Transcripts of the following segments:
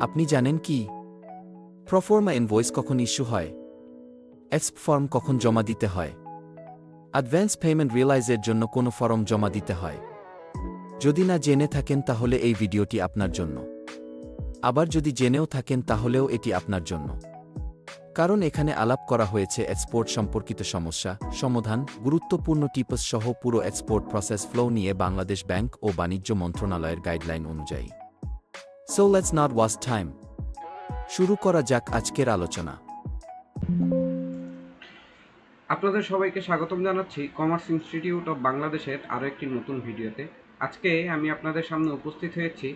আপনি জানেন কি? প্রফর্মা ইনভয়েস কখন ইস্যু হয়? এক্সপ ফর্ম কখন জমা দিতে হয়? অ্যাডভান্স পেমেন্ট রিয়েলাইজের জন্য কোনো ফর্ম জমা দিতে হয়? যদি না জেনে থাকেন তাহলে এই ভিডিওটি আপনার জন্য। আবার যদি জেনেও থাকেন তাহলেও এটি আপনার জন্য। কারণ এখানে আলাপ করা হয়েছে এক্সপোর্ট সম্পর্কিত সমস্যা, সমাধান, গুরুত্বপূর্ণ টিপস সহ পুরো এক্সপোর্ট প্রসেস ফ্লো নিয়ে বাংলাদেশ ব্যাংক ও বাণিজ্য মন্ত্রণালয়ের গাইডলাইন অনুযায়ী। So let's not waste time শুরু করা যাক আজকের আলোচনা। আপনাদের সবাইকে স্বাগতম জানাচ্ছি কমার্স ইনস্টিটিউট অফ বাংলাদেশের আরও একটি নতুন ভিডিওতে। আজকে আমি আপনাদের সামনে উপস্থিত হয়েছি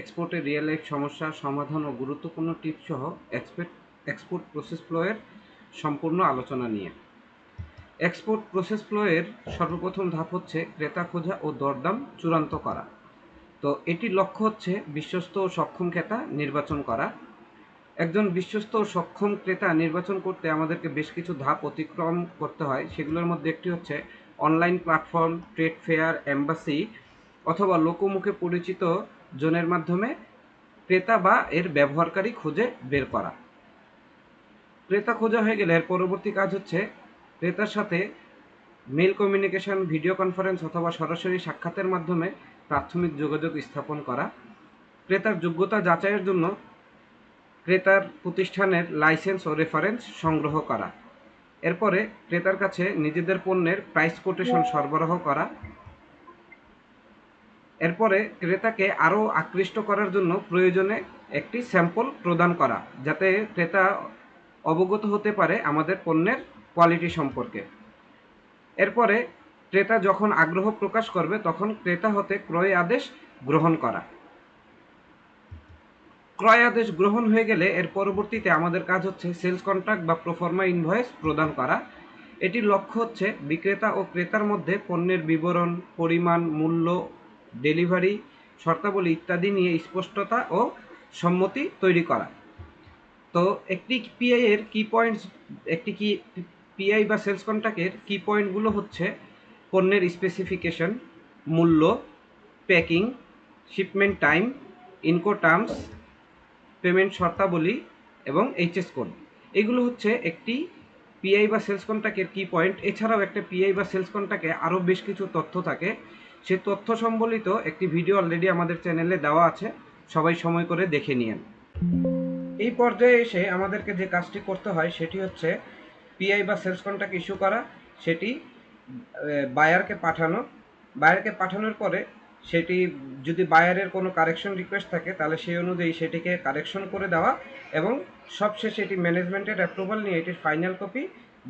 এক্সপোর্টের রিয়েল লাইফ সমস্যা সমাধান ও গুরুত্বপূর্ণ টিপস সহ এক্সপোর্ট এক্সপোর্ট প্রসেস ফ্লোয়ের সম্পূর্ণ আলোচনা নিয়ে। এক্সপোর্ট প্রসেস ফ্লোয়ের সর্বপ্রথম ধাপ হচ্ছে ক্রেতা খোঁজা ও দরদাম চূড়ান্ত করা। তো এটির লক্ষ্য হচ্ছে বিশ্বস্ত ও সক্ষম ক্রেতা নির্বাচন করা। একজন বিশ্বস্ত ও সক্ষম ক্রেতা নির্বাচন করতে আমাদেরকে বেশ কিছু ধাপ অতিক্রম করতে হয়। সেগুলোর মধ্যে একটি হচ্ছে online platform, trade fair, embassy অথবা লোকমুখে পরিচিত জনের মাধ্যমে ক্রেতা বা এর ব্যবহারকারী খুঁজে বের করা। ক্রেতা খোঁজা হয়ে গেলে এর পরবর্তী কাজ হচ্ছে ক্রেতার সাথে মেল কমিউনিকেশন, ভিডিও কনফারেন্স অথবা সরাসরি সাক্ষাতের মাধ্যমে প্রাথমিক যোগাযোগ স্থাপন করা। ক্রেতার যোগ্যতা যাচাইয়ের জন্য ক্রেতার প্রতিষ্ঠানের লাইসেন্স ও রেফারেন্স সংগ্রহ করা। এরপরে ক্রেতার কাছে নিজেদের পণ্যের প্রাইস কোটেশন সরবরাহ করা। এরপরে ক্রেতাকে আরও আকৃষ্ট করার জন্য প্রয়োজনে একটি স্যাম্পল প্রদান করা, যাতে ক্রেতা অবগত হতে পারে আমাদের পণ্যের কোয়ালিটি সম্পর্কে। এরপরে ক্রেতা যখন আগ্রহ প্রকাশ করবে, তখন ক্রেতা হতে ক্রয় আদেশ গ্রহণ করা। ক্রয় আদেশ গ্রহণ হয়ে গেলে এর পরবর্তীতে আমাদের কাজ হচ্ছে সেলস কন্ট্রাক্ট বা প্রফর্মা ইনভয়েস প্রদান করা। এটির লক্ষ্য হচ্ছে বিক্রেতা ও ক্রেতার মধ্যে পণ্যের বিবরণ, পরিমাণ, মূল্য ডেলিভারি শর্তাবলী ইত্যাদি নিয়ে স্পষ্টতা ও সম্মতি তৈরি করা। তো একটি পিআই এর কি পয়েন্টস একটি কি পিআই বা সেলস কন্ট্রাক্টের কি পয়েন্টগুলো হচ্ছে পণ্যের স্পেসিফিকেশন মূল্য packing shipment time Incoterms payment শর্তাবলী এবং এইচএস কোড এগুলো হচ্ছে একটি পিআই বা সেলস কন্ট্রাক্টের কি পয়েন্ট এছাড়াও একটা পিআই বা সেলস কন্ট্রাক্টে আরও বেশ কিছু তথ্য থাকে। সে তথ্য সম্বলিত একটি ভিডিও অলরেডি আমাদের চ্যানেলে দেওয়া আছে। সবাই সময় করে দেখে নিয়েন। এই পর্যায়ে এসে আমাদেরকে যে কাজটি করতে হয়, সেটি হচ্ছে পিআই বা সেলস কন্ট্রাক্ট ইস্যু করা। সেটি বায়ারকে পাঠানো, বায়ারকে পাঠানোর পরে সেটি যদি বায়ারের কোনো কারেকশন রিকোয়েস্ট থাকে, তাহলে সেই অনুযায়ী সেটিকে কারেকশন করে দেওয়া এবং সবশেষে এটি ম্যানেজমেন্টের অ্যাপ্রুভাল নিয়ে এটির ফাইনাল কপি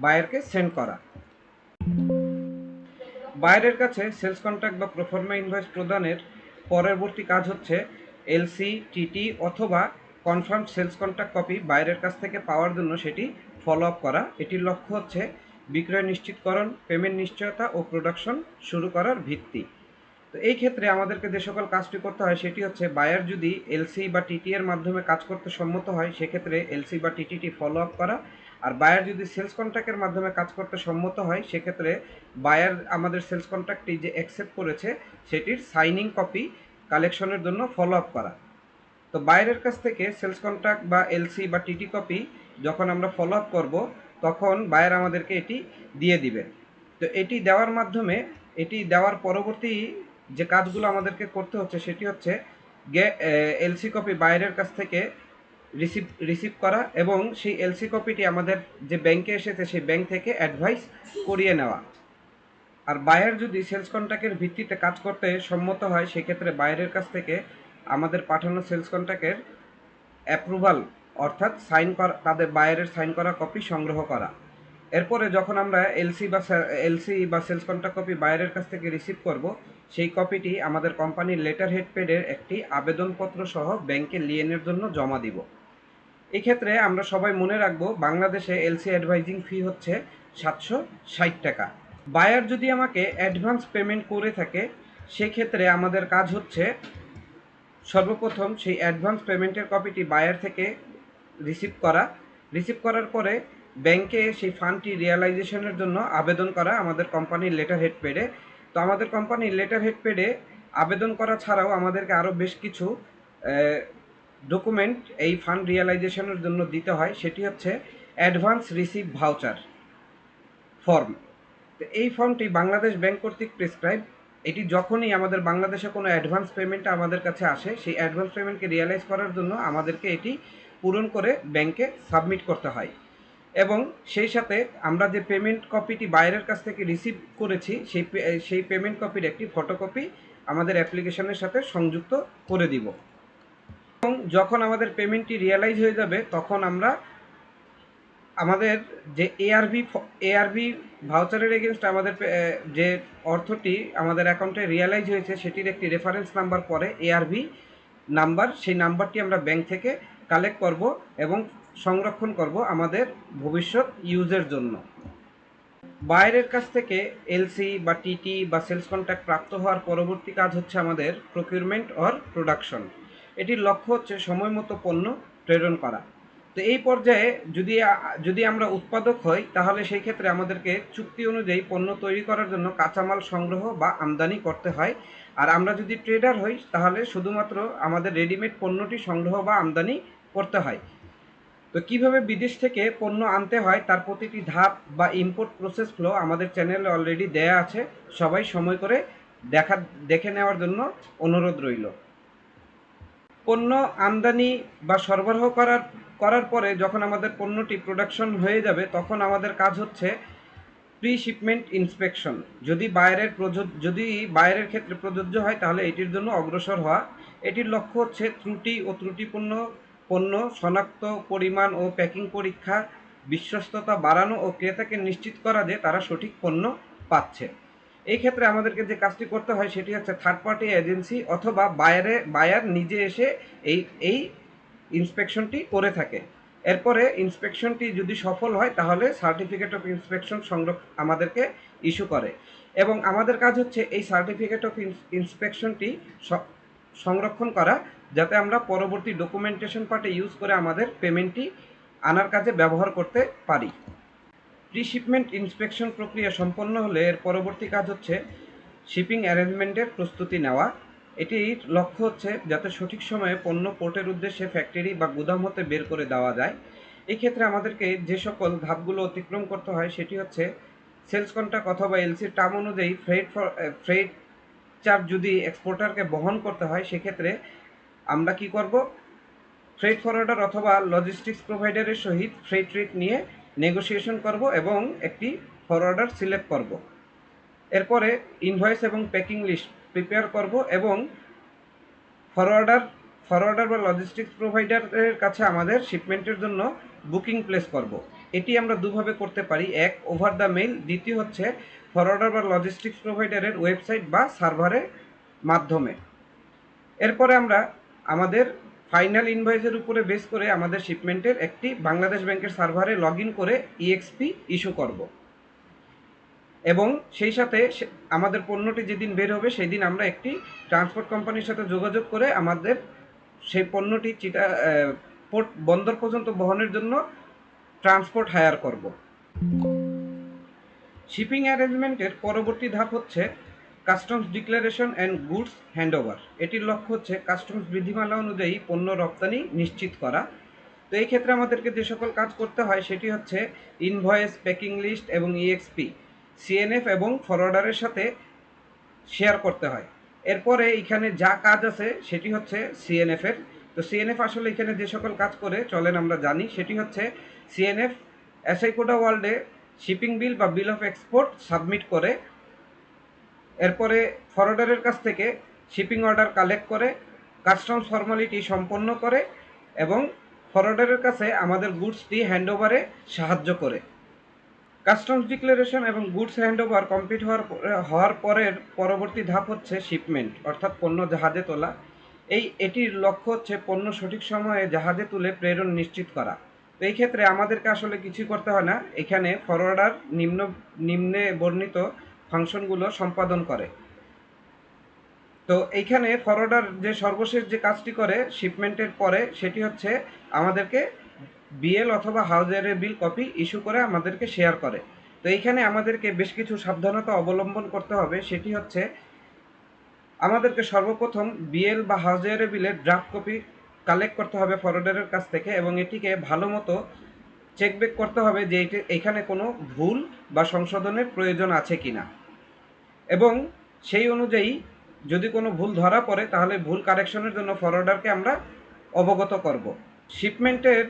বায়ারকে সেন্ড করা। বায়ারের কাছে সেলস কন্ট্রাক্ট বা প্রফর্মা ইনভয়েস প্রদানের পরবর্তী কাজ হচ্ছে এলসি টিটি অথবা কনফার্ম সেলস কন্ট্রাক্ট কপি বাইরের কাছ থেকে পাওয়ার জন্য সেটি ফলো আপ করা। এটির লক্ষ্য হচ্ছে বিক্রয় নিশ্চিতকরণ পেমেন্ট নিশ্চয়তা ও প্রোডাকশন শুরু করার ভিত্তি। তো এই ক্ষেত্রে আমাদেরকে যে সকল কাজটি করতে হয় সেটি হচ্ছে বায়ার যদি এলসি বা টিটি এর মাধ্যমে কাজ করতে সম্মত হয়, সেক্ষেত্রে এলসি বা টিটিটি ফলো আপ করা। আর বায়ার যদি সেলস কন্ট্রাক্টের মাধ্যমে কাজ করতে সম্মত হয়, সেক্ষেত্রে বায়ার আমাদের সেলস কন্ট্রাক্টটি যে অ্যাকসেপ্ট করেছে, সেটির সাইনিং কপি কালেকশনের জন্য ফলো আপ করা। তো বাইরের কাছ থেকে সেলস কন্ট্রাক্ট বা এলসি বা টিটি কপি যখন আমরা ফলো আপ করব তখন বায়ার আমাদেরকে এটি দিয়ে দিবে। তো এটি দেওয়ার মাধ্যমে, এটি দেওয়ার পরবর্তী যে কাজগুলো আমাদেরকে করতে হচ্ছে, সেটি হচ্ছে গে এলসি কপি বাইরের কাছ থেকে রিসিভ রিসিভ করা এবং সেই এলসি কপিটি আমাদের যে ব্যাংকে এসেছে, সেই ব্যাংক থেকে অ্যাডভাইস করিয়ে নেওয়া। আর বায়ার যদি সেলস কন্ট্রাক্টের ভিত্তিতে কাজ করতে সম্মত হয়, সেক্ষেত্রে বাইরের কাছ থেকে আমাদের পাঠানো সেলস কন্ট্রাক্টের অ্যাপ্রুভাল অর্থাৎ সাইন করা, তাদের বায়ারের সাইন করা কপি সংগ্রহ করা। এরপরে যখন আমরা এলসি বা এলসি বা সেলস কন্ট্রাক্ট কপি বায়ারের কাছ থেকে রিসিভ করব, সেই কপিটি আমাদের কোম্পানির লেটার হেড পেডের একটি আবেদনপত্র সহ ব্যাংকে লিয়েনের জন্য জমা দিব। এক্ষেত্রে আমরা সবাই মনে রাখব, বাংলাদেশে এলসি অ্যাডভাইজিং ফি হচ্ছে সাতশো ষাট টাকা। বায়ার যদি আমাকে অ্যাডভান্স পেমেন্ট করে থাকে, সেক্ষেত্রে আমাদের কাজ হচ্ছে সর্বপ্রথম সেই অ্যাডভান্স পেমেন্টের কপিটি বায়ার থেকে রিসিভ করা। রিসিভ করার পরে ব্যাংকে সেই ফান্ডটি রিয়ালাইজেশনের জন্য আবেদন করা আমাদের কোম্পানির লেটার হেড পেডে তো আমাদের কোম্পানির লেটার হেড পেডে আবেদন করা ছাড়াও আমাদেরকে আরও বেশ কিছু ডকুমেন্ট এই ফান্ড রিয়েলাইজেশনের জন্য দিতে হয়। সেটি হচ্ছে অ্যাডভান্স রিসিভ ভাউচার ফর্ম তো এই ফর্মটি বাংলাদেশ ব্যাংক কর্তৃক প্রেসক্রাইব এটি যখনই আমাদের বাংলাদেশে কোনো অ্যাডভান্স পেমেন্ট আমাদের কাছে আসে, সেই অ্যাডভান্স পেমেন্টকে রিয়েলাইজ করার জন্য আমাদেরকে এটি পূরণ করে ব্যাংকে সাবমিট করতে হয়। এবং সেই সাথে আমরা যে পেমেন্ট কপিটি বাইরের কাছ থেকে রিসিভ করেছি, সেই সেই পেমেন্ট কপির একটি ফটোকপি আমাদের অ্যাপ্লিকেশনের সাথে সংযুক্ত করে দিব। এবং যখন আমাদের পেমেন্টটি রিয়েলাইজ হয়ে যাবে, তখন আমরা আমাদের যে এআরবি এআরবি ভাউচারের এগেনস্ট আমাদের যে অর্থটি আমাদের অ্যাকাউন্টে রিয়েলাইজ হয়েছে, সেটির একটি রেফারেন্স নাম্বার পরে এআরবি নাম্বার সেই নাম্বারটি আমরা ব্যাংক থেকে কালেক্ট করব এবং সংরক্ষণ করব আমাদের ভবিষ্যৎ ইউজের জন্য। বাইরের কাছ থেকে এলসি বা টিটি বা সেলস কন্ট্যাক্ট প্রাপ্ত হওয়ার পরবর্তী কাজ হচ্ছে আমাদের প্রকিউরমেন্ট অর প্রোডাকশন এটির লক্ষ্য হচ্ছে সময় মতো পণ্য প্রেরণ করা। তো এই পর্যায়ে যদি যদি আমরা উৎপাদক হই, তাহলে সেই ক্ষেত্রে আমাদেরকে চুক্তি অনুযায়ী পণ্য তৈরি করার জন্য কাঁচামাল সংগ্রহ বা আমদানি করতে হয়। আর আমরা যদি ট্রেডার হই, তাহলে শুধুমাত্র আমাদের রেডিমেড পণ্যটি সংগ্রহ বা আমদানি করতে হয়। তো কীভাবে বিদেশ থেকে পণ্য আনতে হয়, তার প্রতিটি ধাপ বা ইম্পোর্ট প্রসেস ফ্লো আমাদের চ্যানেলে অলরেডি দেয়া আছে। সবাই সময় করে দেখা, দেখে নেওয়ার জন্য অনুরোধ রইল। পণ্য আমদানি বা সরবরাহ করার করার পরে যখন আমাদের পণ্যটি প্রোডাকশন হয়ে যাবে, তখন আমাদের কাজ হচ্ছে প্রি শিপমেন্ট ইন্সপেকশন যদি বাইরের যদি বাইরের ক্ষেত্রে প্রযোজ্য হয়, তাহলে এটির জন্য অগ্রসর হওয়া। এটির লক্ষ্য হচ্ছে ত্রুটি ও ত্রুটিপূর্ণ পণ্য, শনাক্ত পরিমাণ ও প্যাকিং পরীক্ষা, বিশ্বস্ততা বাড়ানো ও ক্রেতাকে নিশ্চিত করা যে তারা সঠিক পণ্য পাচ্ছে। এই ক্ষেত্রে আমাদেরকে যে কাজটি করতে হয়, সেটি হচ্ছে থার্ড পার্টি এজেন্সি অথবা বাইরে বায়ার নিজে এসে এই এই ইন্সপেকশনটি করে থাকে। এরপরে ইন্সপেকশনটি যদি সফল হয়, তাহলে সার্টিফিকেট অফ ইন্সপেকশন সংরক্ষ আমাদেরকে ইস্যু করে। এবং আমাদের কাজ হচ্ছে এই সার্টিফিকেট অফ ইন্সপেকশনটি সংরক্ষণ করা, যাতে আমরা পরবর্তী ডকুমেন্টেশন পার্টে ইউজ করে আমাদের পেমেন্টটি আনার কাজে ব্যবহার করতে পারি। প্রি শিপমেন্ট ইন্সপেকশন প্রক্রিয়া সম্পন্ন হলে এর পরবর্তী কাজ হচ্ছে শিপিং অ্যারেঞ্জমেন্টের প্রস্তুতি নেওয়া। এটির লক্ষ্য হচ্ছে যাতে সঠিক সময়ে পণ্য পোর্টের উদ্দেশ্যে ফ্যাক্টরি বা গুদাম হতে বের করে দেওয়া যায়। এই ক্ষেত্রে আমাদেরকে যে সকল ধাপগুলো অতিক্রম করতে হয় সেটি হচ্ছে সেলস কন্ট্রাক্ট অথবা এলসির টার্ম অনুযায়ী ফ্রেড ফর ফ্রেড চার্জ যদি এক্সপোর্টারকে বহন করতে হয়, সেক্ষেত্রে আমরা কি করব? ফ্রেড ফরওয়ার্ডার অথবা লজিস্টিক্স প্রোভাইডারের সহিত ফ্রেড রেট নিয়ে নেগোসিয়েশন করব এবং একটি ফরওয়ার্ডার সিলেক্ট করব। এরপরে ইনভয়েস এবং প্যাকিং লিস্ট প্রিপেয়ার করব এবং ফরওয়ার্ডার ফরওয়ার্ডার বা লজিস্টিক্স প্রোভাইডারের কাছে আমাদের শিপমেন্টের জন্য বুকিং প্লেস করব। এটি আমরা দুভাবে করতে পারি। এক ওভার দ্য মেইল দ্বিতীয় হচ্ছে ফরওয়ার্ডার বা লজিস্টিক্স প্রোভাইডারের ওয়েবসাইট বা সার্ভারের মাধ্যমে। এরপরে আমরা আমাদের ফাইনাল ইনভয়েসের উপরে বেস করে আমাদের শিপমেন্টের একটি বাংলাদেশ ব্যাংকের সার্ভারে লগ করে ইএক্সপি ইস্যু করব। এবং সেই সাথে আমাদের পণ্যটি যেদিন বের হবে সেই দিন আমরা একটি ট্রান্সপোর্ট কোম্পানির সাথে যোগাযোগ করে আমাদের সেই পণ্যটি চিটা পোর্ট বন্দর পর্যন্ত বহনের জন্য ট্রান্সপোর্ট হায়ার করব। শিপিং অ্যারেঞ্জমেন্টের পরবর্তী ধাপ হচ্ছে customs declaration and goods handover. এটির লক্ষ্য হচ্ছে কাস্টমস বিধিমালা অনুযায়ী পণ্য রপ্তানি নিশ্চিত করা। তো এই ক্ষেত্রে আমাদেরকে যে সকল কাজ করতে হয় সেটি হচ্ছে ইনভয়েস প্যাকিং লিস্ট এবং E ইএক্সপি সিএনএফ এবং ফরওয়ার্ডারের সাথে শেয়ার করতে হয়। এরপরে এখানে যা কাজ আছে, সেটি হচ্ছে সিএনএফ এর। তো সিএনএফ আসলে এখানে যে সকল কাজ করে, চলেন আমরা জানি, সেটি হচ্ছে সিএনএফ কোডা ওয়ার্ল্ডে শিপিং বিল বা বিল অফ এক্সপোর্ট সাবমিট করে। এরপরে ফরওয়ার্ডারের কাছ থেকে শিপিং অর্ডার কালেক্ট করে কাস্টমস ফর্মালিটি সম্পন্ন করে এবং ফরওয়ার্ডারের কাছে আমাদের গুডসটি হ্যান্ডওভারে সাহায্য করে। কাস্টমস ডিক্লারেশন এবং গুডস হ্যান্ডওভার কমপ্লিট হওয়ার হওয়ার পরের পরবর্তী ধাপ হচ্ছে শিপমেন্ট অর্থাৎ পণ্য জাহাজে তোলা। এই, এটির লক্ষ্য হচ্ছে পণ্য সঠিক সময়ে জাহাজে তুলে প্রেরণ নিশ্চিত করা। তো এই ক্ষেত্রে আমাদেরকে আসলে কিছুই করতে হয় না। এখানে ফরওয়ার্ডার নিম্ন, নিম্নে বর্ণিত ফাংশনগুলো সম্পাদন করে। তো এইখানে ফরওয়ার্ডার যে সর্বশেষ যে কাজটি করে শিপমেন্টের পরে, সেটি হচ্ছে আমাদেরকে বিএল অথবা হাউজারের বিল কপি ইস্যু করে আমাদেরকে শেয়ার করে। তো এইখানে আমাদেরকে বেশ কিছু সাবধানতা অবলম্বন করতে হবে। সেটি হচ্ছে, আমাদেরকে সর্বপ্রথম বিএল বা হাউজারের বিলের ড্রাফট কপি কালেক্ট করতে হবে ফরওয়ার্ডারের কাছ থেকে এবং এটিকে ভালো মতো চেক বেক করতে হবে যে এটি, এখানে কোনো ভুল বা সংশোধনের প্রয়োজন আছে কি না এবং সেই অনুযায়ী যদি কোনো ভুল ধরা পড়ে, তাহলে ভুল কারেকশনের জন্য ফরওয়ার্ডারকে আমরা অবগত করব। শিপমেন্টের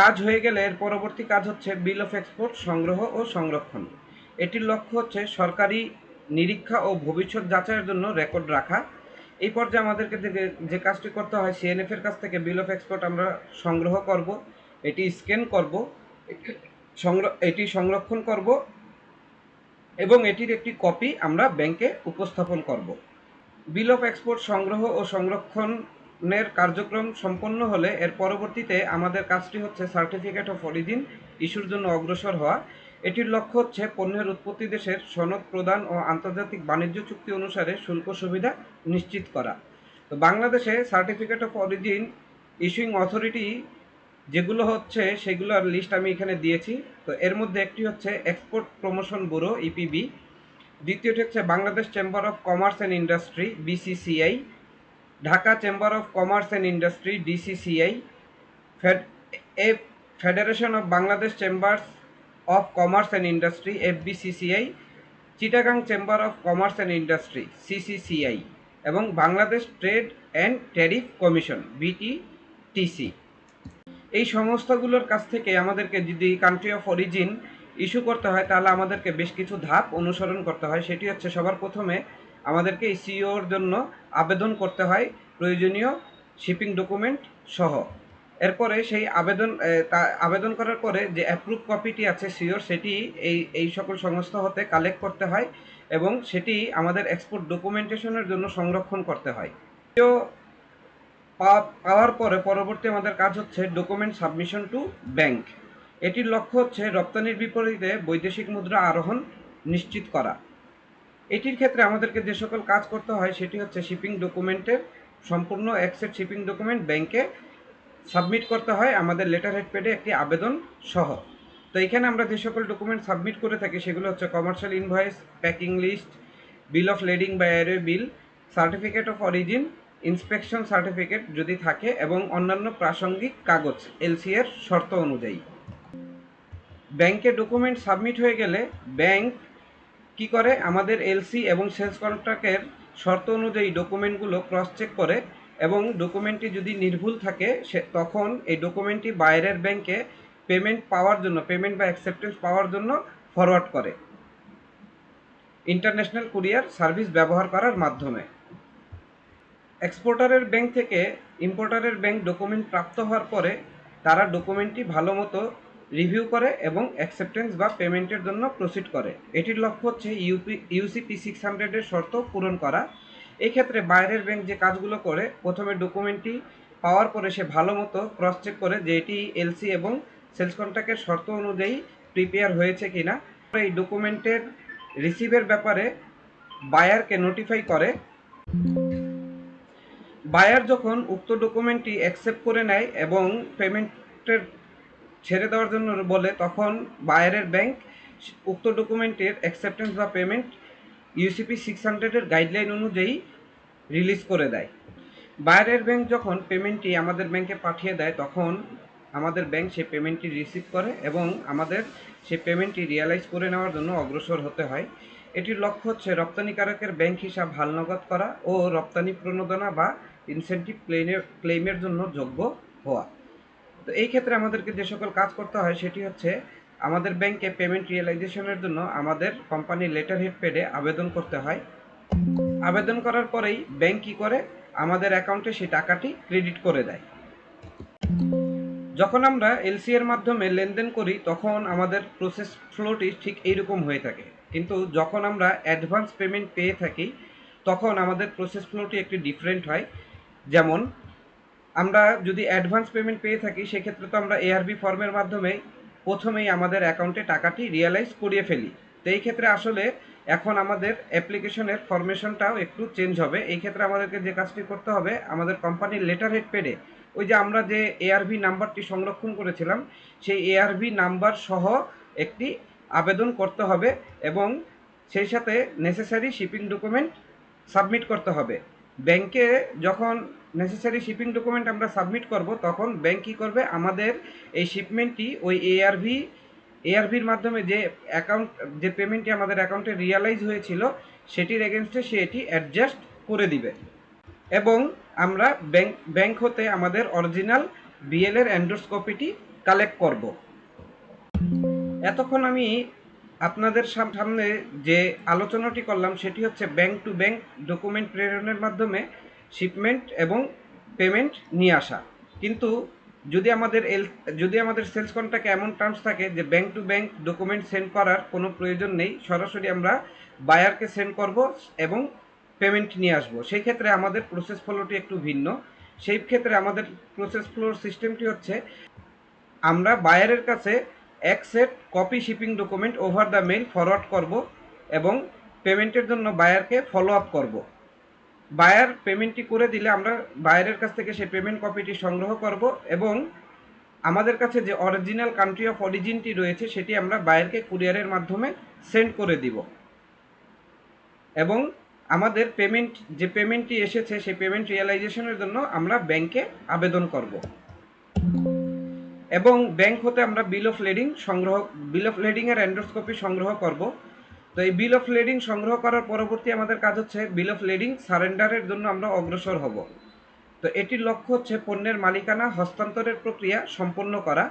কাজ হয়ে গেলে এর পরবর্তী কাজ হচ্ছে বিল অফ এক্সপোর্ট সংগ্রহ ও সংরক্ষণ। এটির লক্ষ্য হচ্ছে সরকারি নিরীক্ষা ও ভবিষ্যৎ যাচাইয়ের জন্য রেকর্ড রাখা। এই পর্যায়ে আমাদেরকে যে কাজটি করতে হয় সিএনএফ এর কাছ থেকে বিল অফ এক্সপোর্ট আমরা সংগ্রহ করব, এটি স্ক্যান করব এটি সংরক্ষণ করব এবং এটির একটি কপি আমরা ব্যাংকে উপস্থাপন করব। বিল অফ এক্সপোর্ট সংগ্রহ ও সংরক্ষণের কার্যক্রম সম্পন্ন হলে এর পরবর্তীতে আমাদের কাজটি হচ্ছে সার্টিফিকেট অফ অরিজিন ইস্যুর জন্য অগ্রসর হওয়া। এটির লক্ষ্য হচ্ছে পণ্যের উৎপত্তি দেশের সনদ প্রদান ও আন্তর্জাতিক বাণিজ্য চুক্তি অনুসারে শুল্ক সুবিধা নিশ্চিত করা। তো বাংলাদেশে certificate of origin issuing authority যেগুলো হচ্ছে সেগুলোর লিস্ট আমি এখানে দিয়েছি। তো এর মধ্যে একটি হচ্ছে এক্সপোর্ট প্রমোশন ব্যুরো ইপিবি দ্বিতীয়টি হচ্ছে Bangladesh chamber of commerce and industry BCCI Dhaka chamber of commerce and industry, DCCI, fed, uh, federation of Bangladesh chambers of commerce and industry, FBCCI, Chittagong chamber of commerce and industry, CCCI এবং Bangladesh trade and tariff commission, BTTC. এই সংস্থাগুলোর কাছ থেকে আমাদেরকে যদি country of origin issue করতে হয়, তাহলে আমাদেরকে বেশ কিছু ধাপ অনুসরণ করতে হয়। সেটি হচ্ছে সবার প্রথমে আমাদেরকে সিওর জন্য আবেদন করতে হয় প্রয়োজনীয় শিপিং ডকুমেন্ট সহ। এরপরে সেই আবেদন আবেদন করার পরে যে অ্যাপ্রুভ কপিটি আছে সিওর সেটি এই এই সকল সংস্থা হতে কালেক্ট করতে হয় এবং সেটি আমাদের এক্সপোর্ট ডকুমেন্টেশনের জন্য সংরক্ষণ করতে হয়। তো পাওয়ার পরে পরবর্তী আমাদের কাজ হচ্ছে ডকুমেন্ট সাবমিশন টু ব্যাংক এটির লক্ষ্য হচ্ছে রপ্তানির বিপরীতে বৈদেশিক মুদ্রা আরোহণ নিশ্চিত করা। এটির ক্ষেত্রে আমাদেরকে যে সকল কাজ করতে হয় সেটি হচ্ছে শিপিং ডকুমেন্টের সম্পূর্ণ অ্যাকসেপ্ট শিপিং ডকুমেন্ট ব্যাংকে সাবমিট করতে হয়। আমাদের লেটার হেড পেডে একটি আবেদন সহ। তো এখানে আমরা যে সকল ডকুমেন্ট সাবমিট করে থাকি সেগুলো হচ্ছে commercial invoice packing list bill of lading বা airway bill certificate of origin inspection certificate যদি থাকে এবং অন্যান্য প্রাসঙ্গিক কাগজ এলসি এর শর্ত অনুযায়ী। ব্যাংকে ডকুমেন্ট সাবমিট হয়ে গেলে ব্যাংক কি করে? আমাদের এলসি এবং সেলস কন্ট্রাক্টের শর্ত অনুযায়ী ডকুমেন্টগুলো ক্রস চেক করে এবং ডকুমেন্টটি যদি নির্ভুল থাকে, সে তখন এই ডকুমেন্টটি বাইরের ব্যাংকে পেমেন্ট পাওয়ার জন্য পেমেন্ট বা অ্যাকসেপ্টেন্স পাওয়ার জন্য ফরওয়ার্ড করে। ইন্টারন্যাশনাল কুরিয়ার সার্ভিস ব্যবহার করার মাধ্যমে। এক্সপোর্টারের ব্যাংক থেকে ইম্পোর্টারের ব্যাংক ডকুমেন্ট প্রাপ্ত হওয়ার পরে তারা ডকুমেন্টটি ভালো মতো রিভিউ করে এবং অ্যাকসেপ্টেন্স বা পেমেন্টের জন্য প্রসিড করে। এটির লক্ষ্য হচ্ছে ইউপি ইউসিপি সিক্স হান্ড্রেডের শর্ত পূরণ করা। এই ক্ষেত্রে বাইরের ব্যাংক যে কাজগুলো করে, প্রথমে ডকুমেন্টটি পাওয়ার পরে সে ভালো মতো ক্রস চেক করে যে এটি এলসি এবং সেলস কন্ট্রাক্টের শর্ত অনুযায়ী প্রিপেয়ার হয়েছে কিনা। এই ডকুমেন্টের রিসিভের ব্যাপারে বায়ারকে নোটিফাই করে। বায়ার যখন উক্ত ডকুমেন্টটি অ্যাকসেপ্ট করে নেয় এবং পেমেন্টের ছেড়ে দেওয়ার জন্য বলে, তখন বায়ারের ব্যাংক উক্ত ডকুমেন্টের অ্যাকসেপ্টেন্স বা পেমেন্ট ইউসিপি সিক্স হান্ড্রেডের গাইডলাইন অনুযায়ী রিলিজ করে দেয়। বায়ারের ব্যাংক যখন পেমেন্টটি আমাদের ব্যাংকে পাঠিয়ে দেয়, তখন আমাদের ব্যাংক সেই পেমেন্টটি রিসিভ করে এবং আমাদের সেই পেমেন্টটি রিয়ালাইজ করে নেওয়ার জন্য অগ্রসর হতে হয়। এটির লক্ষ্য হচ্ছে রপ্তানিকারকের ব্যাংক হিসাব হালনগদ করা ও রপ্তানি প্রণোদনা বা ইনসেন্টিভ ক্লেমের ক্লেমের জন্য যোগ্য হওয়া। তো এই ক্ষেত্রে আমাদেরকে যে সকল কাজ করতে হয় সেটি হচ্ছে আমাদের ব্যাংকে পেমেন্ট রিয়েলাইজেশনের জন্য আমাদের কোম্পানির লেটার হেড পেডে আবেদন করতে হয়। আবেদন করার পরেই ব্যাংক কী করে? আমাদের অ্যাকাউন্টে সেই টাকাটি ক্রেডিট করে দেয়। যখন আমরা এলসি এর মাধ্যমে লেনদেন করি, তখন আমাদের প্রসেস ফ্লোটি ঠিক এইরকম হয়ে থাকে। কিন্তু যখন আমরা অ্যাডভান্স পেমেন্ট পেয়ে থাকি, তখন আমাদের প্রসেস ফ্লোটি একটি ডিফারেন্ট হয়। যেমন আমরা যদি অ্যাডভান্স পেমেন্ট পেয়ে থাকি, সেক্ষেত্রে তো আমরা এআরবি ফর্মের মাধ্যমে প্রথমেই আমাদের অ্যাকাউন্টে টাকাটি রিয়েলাইজ করিয়ে ফেলি। তো এই ক্ষেত্রে আসলে এখন আমাদের অ্যাপ্লিকেশনের ফরমেশনটাও একটু চেঞ্জ হবে। এই ক্ষেত্রে আমাদেরকে যে কাজটি করতে হবে, আমাদের কোম্পানির লেটার হেড পেডে ওই যে আমরা যে এআরভি নাম্বারটি সংরক্ষণ করেছিলাম, সেই এআরভি নাম্বার সহ একটি আবেদন করতে হবে এবং সেই সাথে নেসেসারি শিপিং ডকুমেন্ট সাবমিট করতে হবে। ব্যাংকে যখন নেসেসারি শিপিং ডকুমেন্ট আমরা সাবমিট করব, তখন ব্যাংক কী করবে? আমাদের এই শিপমেন্টটি ওই এআরভি এআরভির মাধ্যমে যে অ্যাকাউন্ট যে পেমেন্টটি আমাদের অ্যাকাউন্টে রিয়ালাইজ হয়েছিল, সেটির এগেনস্টে সে এটি অ্যাডজাস্ট করে দিবে। এবং আমরা ব্যাংক ব্যাংক হতে আমাদের অরিজিনাল বিএল এর এন্ডোর্স কপিটি কালেক্ট করব। এতক্ষণ আমি আপনাদের সাম- সামনে যে আলোচনাটি করলাম, সেটি হচ্ছে ব্যাংক টু ব্যাংক ডকুমেন্ট প্রেরণের মাধ্যমে শিপমেন্ট এবং পেমেন্ট নিয়ে আসা। কিন্তু যদি আমাদের এল যদি আমাদের সেলস কন্ট্রাক্টে এমন টার্মস থাকে যে bank to bank document send করার কোনো প্রয়োজন নেই, সরাসরি আমরা বায়ারকে সেন্ড করব এবং পেমেন্ট নিয়ে আসব। সেই ক্ষেত্রে আমাদের প্রসেস ফ্লোটি একটু ভিন্ন। সেই ক্ষেত্রে আমাদের প্রসেস ফ্লোর সিস্টেমটি হচ্ছে আমরা বায়ারের কাছে এক set copy shipping document over the mail forward করব এবং পেমেন্টের জন্য বায়ারকে ফলো আপ করব। বায়ার পেমেন্টটি করে দিলে আমরা বায়ারের কাছ থেকে সেই পেমেন্ট কপিটি সংগ্রহ করব এবং আমাদের কাছে যে অরিজিনাল কান্ট্রি অফ অরিজিনটি রয়েছে, সেটি আমরা বায়ারকে কুরিয়ারের মাধ্যমে সেন্ড করে দিব। এবং আমাদের পেমেন্ট যে পেমেন্টটি এসেছে, সেই পেমেন্ট রিয়েলাইজেশনের জন্য আমরা ব্যাংকে আবেদন করব। এবং ব্যাংক হতে আমরা বিল অফ লেডিং সংগ্রহ বিল অফ লেডিং এর এন্ডোর্স সংগ্রহ করব। তো এই বিল অফ লেডিং সংগ্রহ করার পরবর্তী আমাদের কাজ হচ্ছে বিল অফ লেডিং সারেন্ডারের জন্য আমরা অগ্রসর হব। তো এটির লক্ষ্য হচ্ছে পণ্যের মালিকানা, হস্তান্তরের প্রক্রিয়া সম্পন্ন করা।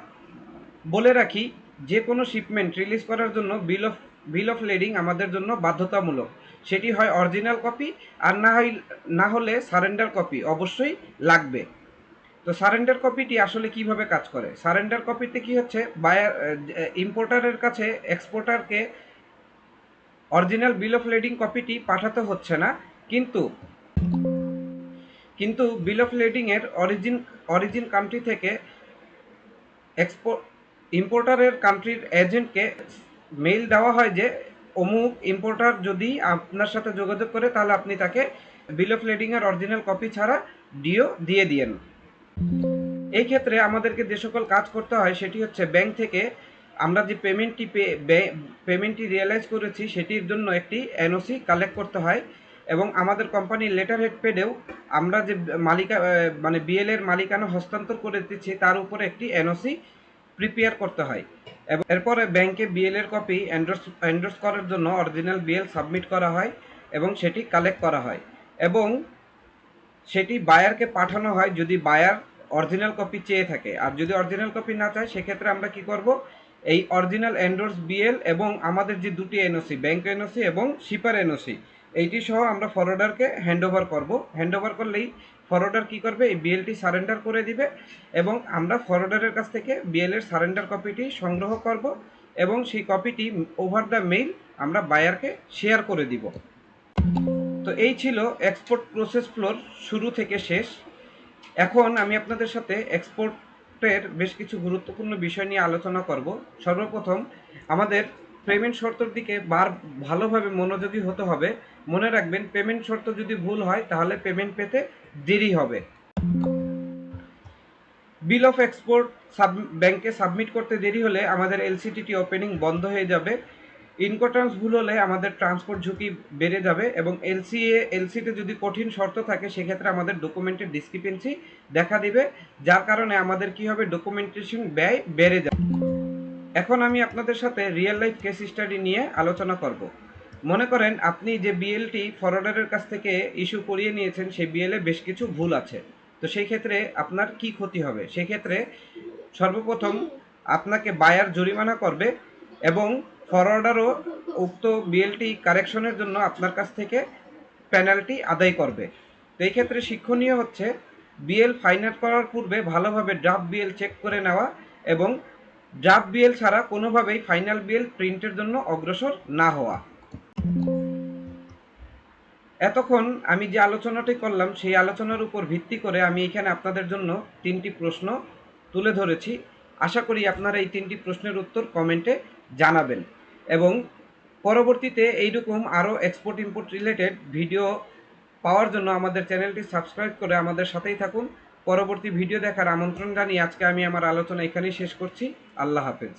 বলে রাখি, যে কোনো শিপমেন্ট রিলিজ করার জন্য বিল অফ বিল অফ লেডিং আমাদের জন্য বাধ্যতামূলক। সেটি হয় অরিজিনাল কপি আর না হয়, না হলে সারেন্ডার কপি অবশ্যই লাগবে। তো সারেন্ডার কপিটি আসলে কীভাবে কাজ করে? সারেন্ডার কপিতে কি হচ্ছে? বায়ার ইম্পোর্টারের কাছে এক্সপোর্টারকে অরিজিনাল বিল অফ লেডিং কপিটি পাঠাতে হচ্ছে না, কিন্তু কিন্তু বিল অফ লেডিং এর অরিজিন অরিজিন কান্ট্রি থেকে এক্সপোর্ট ইম্পোর্টারের কান্ট্রির এজেন্টকে মেইল দেওয়া হয় যে, অমুক ইম্পোর্টার যদি আপনার সাথে যোগাযোগ করে, তাহলে আপনি তাকে বিল অফ লেডিং এর অরিজিনাল কপি ছাড়া ডিও দিয়ে দিয়েন। এই ক্ষেত্রে আমাদেরকে যে সকল কাজ করতে হয়, সেটি হচ্ছে ব্যাংক থেকে আমরা যে পেমেন্টটি পেমেন্টটি রিয়েলাইজ করেছি, সেটির জন্য একটি এনওসি কালেক্ট করতে হয় এবং আমাদের কোম্পানির লেটার হেড পেডেও আমরা যে মালিকা মানে বিএল এর মালিকানা হস্তান্তর করে দিচ্ছি, তার উপরে একটি এনওসি প্রিপেয়ার করতে হয়। এবং এরপরে ব্যাংকে বিএল এর কপি এন্ডোর্স এন্ডোর্স করার জন্য অরিজিনাল বিএল সাবমিট করা হয় এবং সেটি কালেক্ট করা হয়। এবং সেটি বায়ারকে পাঠানো হয়, যদি বায়ার অরিজিনাল কপি চেয়ে থাকে। আর যদি অরিজিনাল কপি না চায়, সেক্ষেত্রে আমরা কি করব? এই অরিজিনাল এন্ডোর্স বিএল এবং আমাদের যে দুটি এনওসি ব্যাংক এনওসি এবং শিপার এনওসি এইটি সহ আমরা ফরওয়ার্ডারকে হ্যান্ড ওভার করব। হ্যান্ড ওভার করলেই ফরওয়ার্ডার কি করবে? এই বিএলটি সারেন্ডার করে দিবে এবং আমরা ফরওয়ার্ডারের কাছ থেকে বিএল এর সারেন্ডার কপিটি সংগ্রহ করব এবং সেই কপিটি ওভার দ্য মেইল আমরা বায়ারকে শেয়ার করে দিব। তো এই ছিল এক্সপোর্ট প্রসেস ফ্লোর শুরু থেকে শেষ। এখন আমি আপনাদের সাথে এক্সপোর্টের বেশ কিছু গুরুত্বপূর্ণ বিষয় নিয়ে আলোচনা করব। সর্বপ্রথম, আমাদের পেমেন্ট শর্তর দিকে বার ভালোভাবে মনোযোগী হতে হবে। মনে রাখবেন, পেমেন্ট শর্ত যদি ভুল হয়, তাহলে পেমেন্ট পেতে দেরি হবে। বিল অফ এক্সপোর্ট সাব, ব্যাংকে সাবমিট করতে দেরি হলে আমাদের এলসিটিটি ওপেনিং বন্ধ হয়ে যাবে। ইনকোটার্মস ভুল হলে আমাদের ট্রান্সপোর্ট ঝুঁকি বেড়ে যাবে এবং এলসিএ এলসিতে যদি কঠিন শর্ত থাকে, সেক্ষেত্রে আমাদের ডকুমেন্টের ডিসক্রিপেন্সি দেখা দিবে, যার কারণে আমাদের কি হবে? ডকুমেন্টেশন ব্যয় বেড়ে যাবে। এখন আমি আপনাদের সাথে রিয়েল লাইফ কেস স্টাডি নিয়ে আলোচনা করব। মনে করেন আপনি যে বিএলটি ফরওয়ার্ডারের কাছ থেকে ইস্যু করিয়ে নিয়েছেন, সেই বিএলে বেশ কিছু ভুল আছে। তো সেই ক্ষেত্রে আপনার কি ক্ষতি হবে? সেই ক্ষেত্রে সর্বপ্রথম আপনাকে বায়ার জরিমানা করবে এবং ফরওয়ার্ডারও উক্ত বিএলটি কারেকশনের জন্য আপনার কাছ থেকে পেনাল্টি আদায় করবে। তো এই ক্ষেত্রে শিক্ষণীয় হচ্ছে বিএল ফাইনাল করার পূর্বে ভালোভাবে ড্রাফট বিএল চেক করে নেওয়া এবং ড্রাফট বিএল ছাড়া কোনোভাবেই ফাইনাল বিএল প্রিন্টের জন্য অগ্রসর না হওয়া। এতক্ষণ আমি যে আলোচনাটি করলাম, সেই আলোচনার উপর ভিত্তি করে আমি এখানে আপনাদের জন্য তিনটি প্রশ্ন তুলে ধরেছি। আশা করি আপনারা এই তিনটি প্রশ্নের উত্তর কমেন্টে জানাবেন। এবং পরবর্তীতে এইরকম আরও এক্সপোর্ট ইম্পোর্ট রিলেটেড ভিডিও পাওয়ার জন্য আমাদের চ্যানেলটি সাবস্ক্রাইব করে আমাদের সাথেই থাকুন। পরবর্তী ভিডিও দেখার আমন্ত্রণ জানিয়ে আজকে আমি আমার আলোচনা এখানেই শেষ করছি। আল্লাহ হাফেজ।